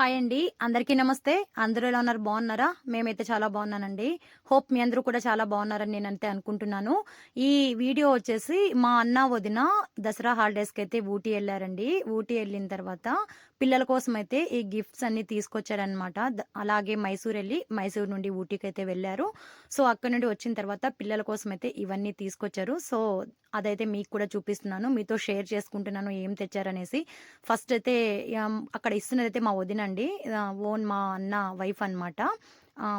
Hi అండి. అందరికీ నమస్తే. అందరూ ఎలా ఉన్నారు? బాగున్నారా? మేమైతే చాలా బాగున్నానండి. హోప్ మీ అందరూ కూడా చాలా బాగున్నారని నేను అంతే అనుకుంటున్నాను. ఈ వీడియో వచ్చేసి మా అన్న వదిన దసరా హాలిడేస్కి అయితే ఊటీ వెళ్ళారండి. ఊటీ వెళ్ళిన తర్వాత పిల్లల కోసం అయితే ఈ గిఫ్ట్స్ అన్ని తీసుకొచ్చారనమాట అలాగే మైసూర్ వెళ్ళి మైసూర్ నుండి ఊటీకి అయితే వెళ్ళారు. సో అక్కడ నుండి వచ్చిన తర్వాత పిల్లల కోసం అయితే ఇవన్నీ తీసుకొచ్చారు. సో అదైతే మీకు కూడా చూపిస్తున్నాను. మీతో షేర్ చేసుకుంటున్నాను ఏం తెచ్చారనేసి. ఫస్ట్ అయితే అక్కడ ఇస్తున్నదైతే మా వదినండి. ఓన్ మా అన్న వైఫ్ అనమాట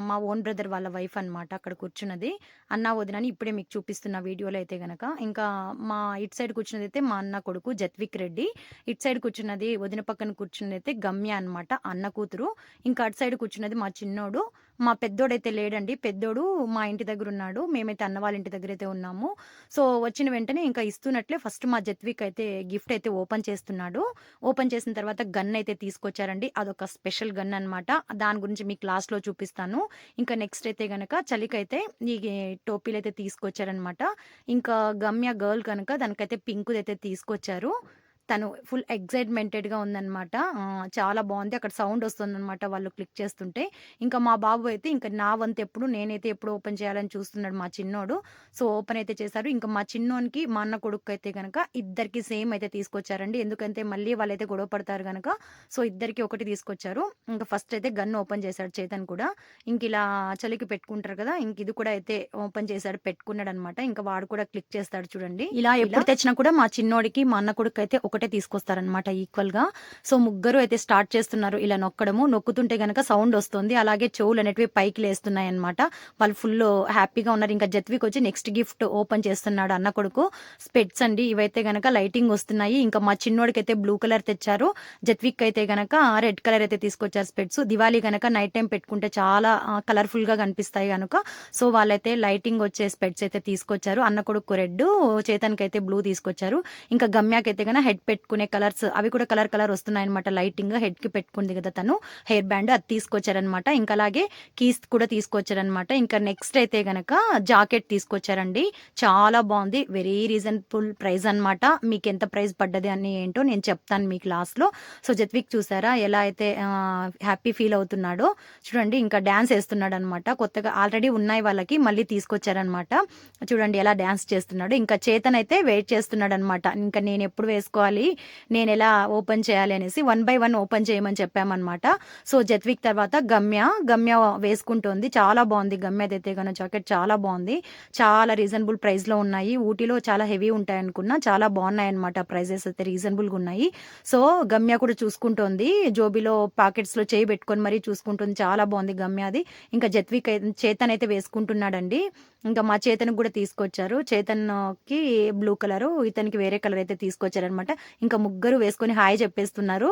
మా ఓన్ బ్రదర్ వాళ్ళ వైఫ్ అన్నమాట అక్కడ కూర్చున్నది. అన్న వదినని ఇప్పుడే మీకు చూపిస్తున్న వీడియోలో అయితే గనక. ఇంకా మా ఇటు సైడ్ కూర్చున్నది అయితే మా అన్న కొడుకు జత్విక్ రెడ్డి. ఇటు సైడ్ కూర్చున్నది వదిన పక్కన కూర్చున్నది అయితే గమ్య అనమాట అన్న కూతురు. ఇంకా అటు సైడ్ కూర్చున్నది మా చిన్నోడు. మా పెద్దోడైతే లేడండి. పెద్దోడు మా ఇంటి దగ్గర ఉన్నాడు మేమైతే అన్న వాళ్ళ ఇంటి దగ్గర అయితే ఉన్నాము. సో వచ్చిన వెంటనే ఇంకా ఇస్తున్నట్లే ఫస్ట్ మా జత్విక్ అయితే గిఫ్ట్ అయితే ఓపెన్ చేస్తున్నాడు. ఓపెన్ చేసిన తర్వాత గన్ అయితే తీసుకొచ్చారండి. అదొక స్పెషల్ గన్ అనమాట దాని గురించి మీకు లాస్ట్లో చూపిస్తాను. ఇంకా నెక్స్ట్ అయితే గనక చలికైతే ఈ టోపీలు అయితే తీసుకొచ్చారనమాట ఇంకా గమ్య గర్ల్ కనుక దానికైతే పింక్ అయితే తీసుకొచ్చారు. తను ఫుల్ ఎగ్జైట్మెంటెడ్గా ఉందన్నమాట. చాలా బాగుంది. అక్కడ సౌండ్ వస్తుందన్నమాట వాళ్ళు క్లిక్ చేస్తుంటే. ఇంకా మా బాబు అయితే ఇంకా నా వంతు ఎప్పుడు నేనైతే ఎప్పుడు ఓపెన్ చేయాలని చూస్తున్నాడు మా చిన్నోడు. సో ఓపెన్ అయితే చేశారు. ఇంకా మా చిన్నోనికి మా అన్న కొడుకు అయితే కనుక ఇద్దరికి సేమ్ అయితే తీసుకొచ్చారండి. ఎందుకంటే మళ్ళీ వాళ్ళైతే గొడవ పడతారు కనుక సో ఇద్దరికి ఒకటి తీసుకొచ్చారు. ఇంకా ఫస్ట్ అయితే గన్ ఓపెన్ చేశాడు చేతన్ కూడా. ఇంక ఇలా చలికి పెట్టుకుంటారు కదా ఇంక ఇది కూడా అయితే ఓపెన్ చేశాడు పెట్టుకున్నాడు అనమాట ఇంకా వాడు కూడా క్లిక్ చేస్తాడు చూడండి. ఇలా ఎప్పుడు తెచ్చినా కూడా మా చిన్నోడికి మా అన్న కొడుకు అయితే ఒకటే తీసుకొస్తారనమాట ఈక్వల్గా సో ముగ్గురు అయితే స్టార్ట్ చేస్తున్నారు. ఇలా నొక్కడము. నొక్కుతుంటే గనక సౌండ్ వస్తుంది. అలాగే చెవులు అనేటివి పైకి లేస్తున్నాయి అనమాట వాళ్ళు ఫుల్ హ్యాపీగా ఉన్నారు. ఇంకా జత్విక్ వచ్చి నెక్స్ట్ గిఫ్ట్ ఓపెన్ చేస్తున్నాడు అన్న కొడుకు. స్పెట్స్ అండి. ఇవైతే గనక లైటింగ్ వస్తున్నాయి. ఇంకా మా చిన్నోడికైతే అయితే బ్లూ కలర్ తెచ్చారు. జత్విక్ అయితే గనక రెడ్ కలర్ అయితే తీసుకొచ్చారు స్పెట్స్. దివాళీ గనక నైట్ టైం పెట్టుకుంటే చాలా కలర్ఫుల్గా కనిపిస్తాయి కనుక సో వాళ్ళైతే లైటింగ్ వచ్చే స్పెట్స్ అయితే తీసుకొచ్చారు. అన్న కొడుకు రెడ్ చేతన్కి అయితే బ్లూ తీసుకొచ్చారు. ఇంకా గమ్యాకైతే గన హెడ్ పెట్టుకునే కలర్స్ అవి కూడా కలర్ కలర్ వస్తున్నాయి అనమాట లైటింగ్ హెడ్కి పెట్టుకుంది కదా తను. హెయిర్ బ్యాండ్ అది తీసుకొచ్చారనమాట ఇంకా అలాగే కీస్ కూడా తీసుకొచ్చారనమాట ఇంకా నెక్స్ట్ అయితే గనక జాకెట్ తీసుకొచ్చారండి. చాలా బాగుంది. వెరీ రీజనబుల్ ప్రైస్ అన్నమాట. మీకు ఎంత ప్రైస్ పడ్డది అని ఏంటో నేను చెప్తాను మీకు లాస్ట్లో. సో జత్విక్ చూసారా? ఎలా అయితే హ్యాపీ ఫీల్ అవుతున్నాడో. చూడండి ఇంకా డ్యాన్స్ వేస్తున్నాడు అనమాట కొత్తగా ఆల్రెడీ ఉన్నాయి వాళ్ళకి మళ్ళీ తీసుకొచ్చారనమాట చూడండి ఎలా డ్యాన్స్ చేస్తున్నాడు. ఇంకా చేతన్ అయితే వెయిట్ చేస్తున్నాడు అనమాట ఇంకా నేను ఎప్పుడు వేసుకోవాలి? నేను ఎలా ఓపెన్ చేయాలి అనేసి వన్ బై వన్ ఓపెన్ చేయమని చెప్పామన్నమాట. సో జత్విక్ తర్వాత గమ్య గమ్య వేసుకుంటుంది. చాలా బాగుంది. గమ్య అయితే కనుక జాకెట్ చాలా బాగుంది. చాలా రీజనబుల్ ప్రైస్లో ఉన్నాయి. ఊటీలో చాలా హెవీ ఉంటాయి అనుకున్నా చాలా బాగున్నాయి అనమాట ప్రైజెస్ అయితే రీజనబుల్గా ఉన్నాయి. సో గమ్య కూడా చూసుకుంటోంది. జోబీలో పాకెట్స్లో చేయి పెట్టుకొని మరీ చూసుకుంటుంది. చాలా బాగుంది గమ్య అది. ఇంకా జత్విక్ అయితే- వేసుకుంటున్నాడండి. ఇంకా మా చేతన్కి కూడా తీసుకొచ్చారు. చేతన్కి బ్లూ కలరు ఇతనికి వేరే కలర్ అయితే తీసుకొచ్చారనమాట ఇంకా ముగ్గురు వేసుకొని హాయ్ చెప్పేస్తున్నారు.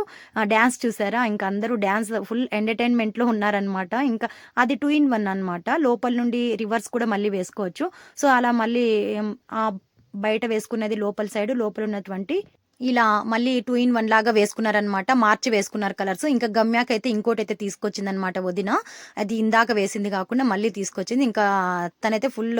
డ్యాన్స్ చూసారా? ఇంకా అందరూ డ్యాన్స్ ఫుల్ ఎంటర్టైన్మెంట్లో ఉన్నారనమాట ఇంకా అది టూ ఇన్ వన్ అన్నమాట. లోపల నుండి రివర్స్ కూడా మళ్ళీ వేసుకోవచ్చు. సో అలా మళ్ళీ ఆ బయట వేసుకున్నది లోపల సైడ్ లోపల ఉన్నటువంటి ఇలా మళ్ళీ టూ ఇన్ వన్ లాగా వేసుకున్నారనమాట మార్చి వేసుకున్నారు కలర్స్. ఇంకా గమ్యాక్ అయితే ఇంకోటి అయితే తీసుకొచ్చింది అనమాట వదిన. అది ఇందాక వేసింది కాకుండా మళ్ళీ తీసుకొచ్చింది. ఇంకా తనైతే ఫుల్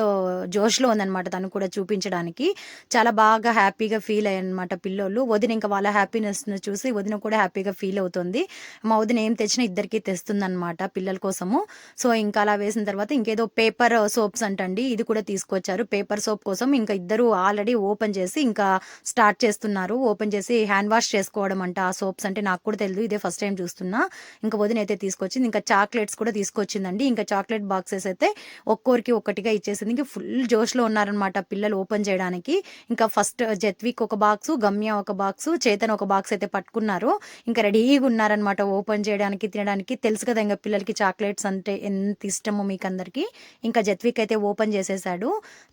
జోష్లో ఉందనమాట తను కూడా చూపించడానికి. చాలా బాగా హ్యాపీగా ఫీల్ అయ్యనమాట పిల్లోళ్ళు. వదిన ఇంకా వాళ్ళ హ్యాపీనెస్ చూసి వదిన కూడా హ్యాపీగా ఫీల్ అవుతుంది. మా వదిన ఏం తెచ్చినా ఇద్దరికి తెస్తుంది అనమాట పిల్లల కోసము. సో ఇంకా అలా వేసిన తర్వాత ఇంకేదో పేపర్ సోప్స్ అంటండి. ఇది కూడా తీసుకొచ్చారు. పేపర్ సోప్ కోసం ఇంకా ఇద్దరు ఆల్రెడీ ఓపెన్ చేసి ఇంకా స్టార్ట్ చేస్తున్నారు. ఓపెన్ చేసి హ్యాండ్ వాష్ చేసుకోవడం అంట. ఆ సోప్స్ అంటే నాకు కూడా తెలియదు ఇదే ఫస్ట్ టైం చూస్తున్నా. ఇంకా వదిన అయితే తీసుకొచ్చింది. ఇంకా చాక్లెట్స్ కూడా తీసుకొచ్చిందండి. ఇంకా చాక్లెట్ బాక్సెస్ అయితే ఒక్కొరికి ఒక్కటిగా ఇచ్చేసింది. ఇంకా ఫుల్ జోష్లో ఉన్నారనమాట పిల్లలు ఓపెన్ చేయడానికి. ఇంకా ఫస్ట్ జత్విక్ ఒక బాక్స్ గమ్య ఒక బాక్స్ చేతన్ ఒక బాక్స్ అయితే పట్టుకున్నారు. ఇంకా రెడీగా ఉన్నారనమాట ఓపెన్ చేయడానికి తినడానికి. తెలుసు కదా ఇంకా పిల్లలకి చాక్లెట్స్ అంటే ఎంత ఇష్టమో మీకు అందరికీ. ఇంకా జత్విక్ అయితే ఓపెన్ చేసేసాడు.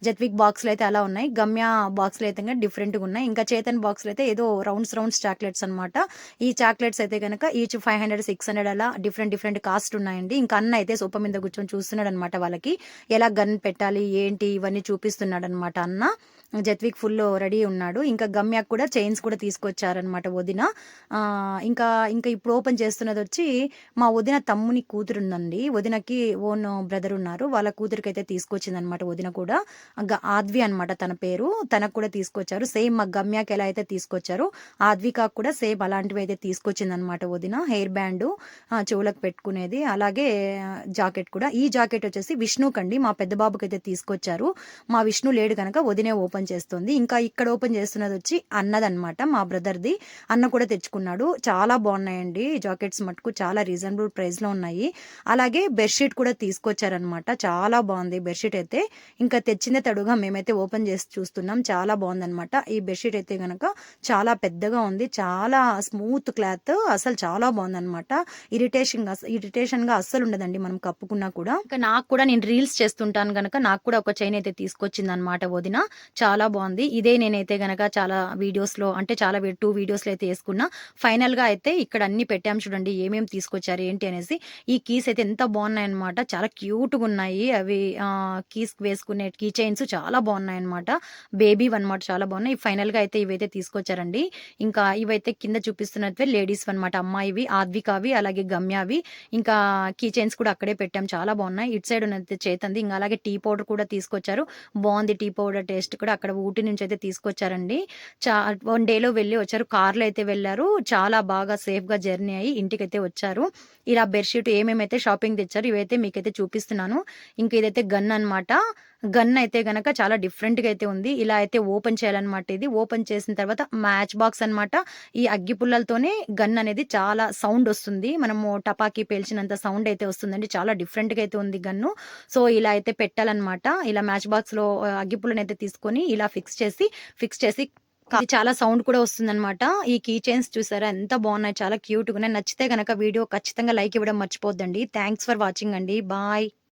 జత్విక్ బాక్స్లు అయితే అలా ఉన్నాయి. గమ్య బాక్స్లు అయితే డిఫరెంట్గా ఉన్నాయి. ఇంకా చేతన్ బాక్స్లు అయితే ఏదో రౌండ్స్ రౌండ్స్ చాక్లెట్స్ అన్నమాట. ఈ చాక్లెట్స్ అయితే కనుక each five hundred six hundred అలా డిఫరెంట్ డిఫరెంట్ కాస్ట్ ఉన్నాయండి. ఇంకా అన్న అయితే సోఫా మీద కూర్చొని చూస్తున్నాడు అనమాట వాళ్ళకి. ఎలా గన్ పెట్టాలి ఏంటి ఇవన్నీ చూపిస్తున్నాడు అనమాట అన్న. జత్విక్ ఫుల్ రెడీ ఉన్నాడు. ఇంకా గమ్యాక్ కూడా చైన్స్ కూడా తీసుకొచ్చారనమాట వదిన. ఇంకా ఇంకా ఇప్పుడు ఓపెన్ చేస్తున్నది వచ్చి మా వదిన తమ్ముని కూతురు ఉందండి వదినకి ఓన్ బ్రదర్ ఉన్నారు. వాళ్ళ కూతురికి అయితే తీసుకొచ్చింది అనమాట వదిన కూడా. గ- ఆద్వి అనమాట తన పేరు. తనకు కూడా తీసుకొచ్చారు. సేమ్ మా గమ్యాకి ఎలా అయితే తీసుకొచ్చారో ఆద్వికాకు కూడా సేమ్ అలాంటివి అయితే తీసుకొచ్చింది అనమాట వదిన. హెయిర్ బ్యాండ్ చెవులకు పెట్టుకునేది. అలాగే జాకెట్ కూడా. ఈ జాకెట్ వచ్చేసి విష్ణుకండి. మా పెద్ద బాబుకి అయితే తీసుకొచ్చారు. మా విష్ణు లేడు కనుక వదినే ఓపెన్ చేస్తుంది. ఇంకా ఇక్కడ ఓపెన్ చేస్తున్నది వచ్చి అన్నదన్నమాట మా బ్రదర్ది. అన్న కూడా తెచ్చుకున్నాడు. చాలా బాగున్నాయండి జాకెట్స్ మటుకు. చాలా రీజనబుల్ ప్రైస్లో ఉన్నాయి. అలాగే బెడ్షీట్ కూడా తీసుకొచ్చారనమాట చాలా బాగుంది బెడ్షీట్ అయితే. ఇంకా తెచ్చిందే తడుగా మేమైతే ఓపెన్ చేసి చూస్తున్నాం. చాలా బాగుందన్నమాట. ఈ బెడ్షీట్ అయితే గనక చాలా పెద్దగా ఉంది. చాలా స్మూత్ క్లాత్. అసలు చాలా బాగుందనమాట ఇరిటేషన్ ఇరిటేషన్గా అస్సలు ఉండదండి మనం కప్పుకున్నా కూడా. ఇంకా నాకు కూడా నేను రీల్స్ చేస్తుంటాను కనుక నాకు కూడా ఒక చైన్ అయితే తీసుకొచ్చింది అనమాట వదిన. చాలా బాగుంది. ఇదే నేనైతే గనక చాలా వీడియోస్లో అంటే చాలా టూ వీడియోస్లో అయితే వేసుకున్నా. ఫైనల్గా అయితే ఇక్కడ అన్ని పెట్టాం చూడండి ఏమేమి తీసుకొచ్చారు ఏంటి అనేసి. ఈ కీస్ అయితే ఎంత బాగున్నాయి అనమాట చాలా క్యూట్గా ఉన్నాయి. అవి కీస్ వేసుకునే కీ చైన్స్ చాలా బాగున్నాయి అనమాట బేబీ అనమాట చాలా బాగున్నాయి. ఫైనల్గా అయితే ఇవైతే తీసుకొచ్చారండి. ఇంకా ఇవైతే కింద చూపిస్తున్నట్వే లేడీస్ అనమాట అమ్మాయివి ఆద్వికావి అలాగే గమ్యావి. ఇంకా కీ చైన్స్ కూడా అక్కడే పెట్టాం. చాలా బాగున్నాయి. ఇటు సైడ్ ఉన్నది చేతంది. ఇంకా అలాగే టీ పౌడర్ కూడా తీసుకొచ్చారు. బాగుంది టీ పౌడర్ టేస్ట్ కూడా. అక్కడ ఊటీ నుంచి అయితే తీసుకొచ్చారండి. చా వన్ డేలో వెళ్ళి వచ్చారు. కార్లో అయితే వెళ్ళారు. చాలా బాగా సేఫ్గా జర్నీ అయ్యి ఇంటికి అయితే వచ్చారు. ఇలా బెడ్షీట్ ఏమేమైతే షాపింగ్ తెచ్చారు ఇవైతే మీకైతే చూపిస్తున్నాను. ఇంకా ఇదైతే గన్ అన్నమాట. గన్ అయితే గనక చాలా డిఫరెంట్గా అయితే ఉంది. ఇలా అయితే ఓపెన్ చేయాలన్నమాట ఇది. ఓపెన్ చేసిన తర్వాత మ్యాచ్ బాక్స్ అన్నమాట. ఈ అగ్గి పుల్లలతోనే గన్ అనేది చాలా సౌండ్ వస్తుంది. మనము టపాకీ పేల్చినంత సౌండ్ అయితే వస్తుందండి. చాలా డిఫరెంట్గా అయితే ఉంది గన్ను. సో ఇలా అయితే పెట్టాలన్నమాట. ఇలా మ్యాచ్ బాక్స్లో అగ్గి పుల్లని అయితే తీసుకొని ఇలా ఫిక్స్ చేసి ఫిక్స్ చేసి చాలా సౌండ్ కూడా వస్తుందన్నమాట. ఈ కీ చైన్స్ చూసారా? ఎంత బాగున్నాయి. చాలా క్యూట్గా నచ్చితే గనక వీడియో ఖచ్చితంగా లైక్ ఇవ్వడం మర్చిపోద్దండి. థ్యాంక్స్ ఫర్ వాచింగ్ అండి. బాయ్